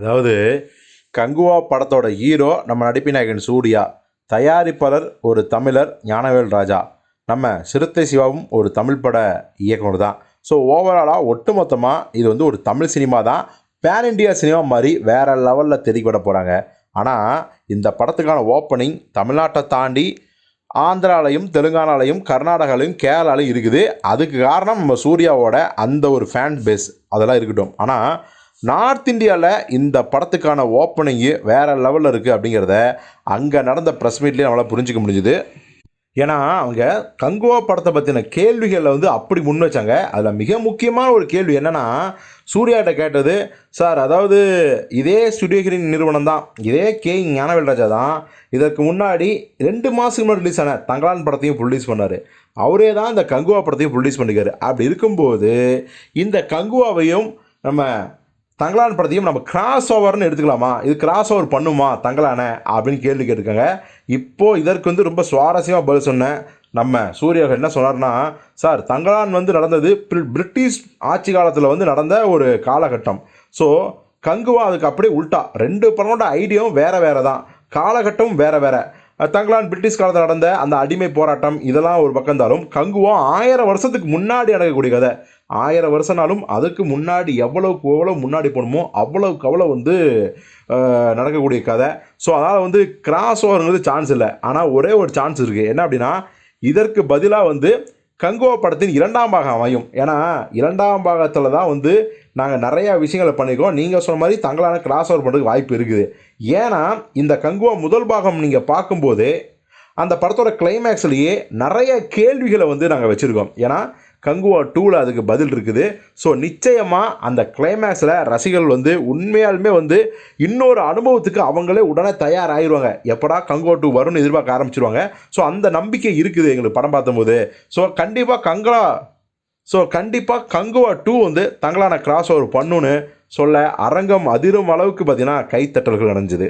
அதாவது கங்குவா படத்தோட ஹீரோ நம்ம நடிப்பு நாயகன் சூர்யா தயாரிப்பாளர் ஒரு தமிழர் ஞானவேல் ராஜா. நம்ம சிறுத்தை சிவாவும் ஒரு தமிழ் பட இயக்குனர் தான். ஸோ ஓவராலாக ஒட்டுமொத்தமாக இது வந்து ஒரு தமிழ் சினிமா தான். பேன் இண்டியா சினிமா மாதிரி வேறு லெவலில் தெரிவிக்கப்பட போகிறாங்க ஆனால் இந்த படத்துக்கான ஓப்பனிங் தமிழ்நாட்டை தாண்டி ஆந்திராலையும் தெலுங்கானாலையும் கர்நாடகாலையும் கேரளாலையும் இருக்குது. அதுக்கு காரணம் நம்ம சூர்யாவோட அந்த ஒரு ஃபேன் பேஸ் அதெல்லாம் இருக்கட்டும். ஆனால் நார்த் இந்தியாவில் இந்த படத்துக்கான ஓப்பனிங்கு வேறு லெவலில் இருக்குது அப்படிங்கிறத அங்கே நடந்த ப்ரெஸ் மீட்லேயே நம்மளால் புரிஞ்சிக்க முடிஞ்சுது. ஏன்னா அவங்க கங்குவா படத்தை பற்றின கேள்விகளை வந்து அப்படி முன் வச்சாங்க. அதில் மிக முக்கியமான ஒரு கேள்வி என்னென்னா சூர்யாட்ட கேட்டது சார் அதாவது இதே ஸ்டுடியோகிரின் நிறுவனம் தான். இதே கே ஞானவேல்ராஜா தான். இதற்கு முன்னாடி ரெண்டு மாதத்துக்கு முன்னாடி ரிலீஸ் ஆன தங்கலான் படத்தையும் ப்ரொடியூஸ் பண்ணார். அவரே தான் இந்த கங்குவா படத்தையும் ப்ரொடியூஸ் பண்ணிக்காரு அப்படி இருக்கும்போது இந்த கங்குவாவையும் நம்ம தங்களான் படத்தையும் நம்ம கிராஸ் ஓவர்னு எடுத்துக்கலாமா? இது கிராஸ் ஓவர் பண்ணுமா தங்கலான அப்படின்னு கேள்வி கேட்டிருக்காங்க. இப்போது இதற்கு வந்து ரொம்ப சுவாரஸ்யமாக பதில் சொன்னேன் நம்ம சூர்யா என்ன சொன்னார்னா சார் தங்கலான் வந்து நடந்தது பிரிட்டிஷ் ஆட்சி காலத்தில் வந்து நடந்த ஒரு காலகட்டம். ஸோ கங்குவா அதுக்கு அப்படியே உல்ட்டா ரெண்டு படமோட ஐடியாவும் வேறு வேறு தான். காலகட்டமும் வேறு வேறு. தங்களான் பிரிட்டிஷ் காலத்தில் நடந்த அந்த அடிமை போராட்டம் இதெல்லாம் ஒரு பக்கம் இருந்தாலும் கங்குவா ஆயிரம் வருஷத்துக்கு முன்னாடி நடக்கக்கூடிய கதை. ஆயிரம் வருஷனாலும் அதுக்கு முன்னாடி எவ்வளவுக்கு எவ்வளோ முன்னாடி போகணுமோ அவ்வளவுக்கு அவ்வளோ வந்து நடக்கக்கூடிய கதை. ஸோ அதனால் வந்து கிராஸ் ஓவருங்கிறது சான்ஸ் இல்லை. ஆனால் ஒரே ஒரு சான்ஸ் இருக்குது என்ன அப்படின்னா இதற்கு பதிலாக வந்து கங்கோ படத்தின் இரண்டாம் பாகம் அமையும். ஏன்னா இரண்டாம் பாகத்தில் தான் வந்து நாங்கள் நிறையா விஷயங்களை பண்ணியிருக்கோம் நீங்கள் சொன்ன மாதிரி தங்களான கிராஸ் ஓவர் பண்ணுறதுக்கு வாய்ப்பு இருக்குது. ஏன்னா இந்த கங்குவா முதல் பாகம் நீங்கள் பார்க்கும்போது அந்த படத்தோட கிளைமேக்ஸ்லேயே நிறைய கேள்விகளை வந்து நாங்கள் வச்சுருக்கோம். ஏன்னா கங்குவா டூவில் அதுக்கு பதில் இருக்குது. ஸோ நிச்சயமாக அந்த கிளைமேக்ஸில் ரசிகர்கள் வந்து உண்மையாலுமே வந்து இன்னொரு அனுபவத்துக்கு அவங்களே உடனே தயாராகிடுவாங்க எப்படா கங்குவா டூ வரும்னு எதிர்பார்க்க ஆரம்பிச்சிருவாங்க. ஸோ அந்த நம்பிக்கை இருக்குது எங்களுக்கு படம் பார்த்தம்போது ஸோ கண்டிப்பாக கங்கலா ஸோ கண்டிப்பாக கங்குவா டூ வந்து தங்களான கிராஸ் ஓவர் பண்ணுன்னு சொல்ல அரங்கம் அதிரும் அளவுக்கு பார்த்திங்கன்னா கைத்தட்டல்கள் அடைஞ்சுது.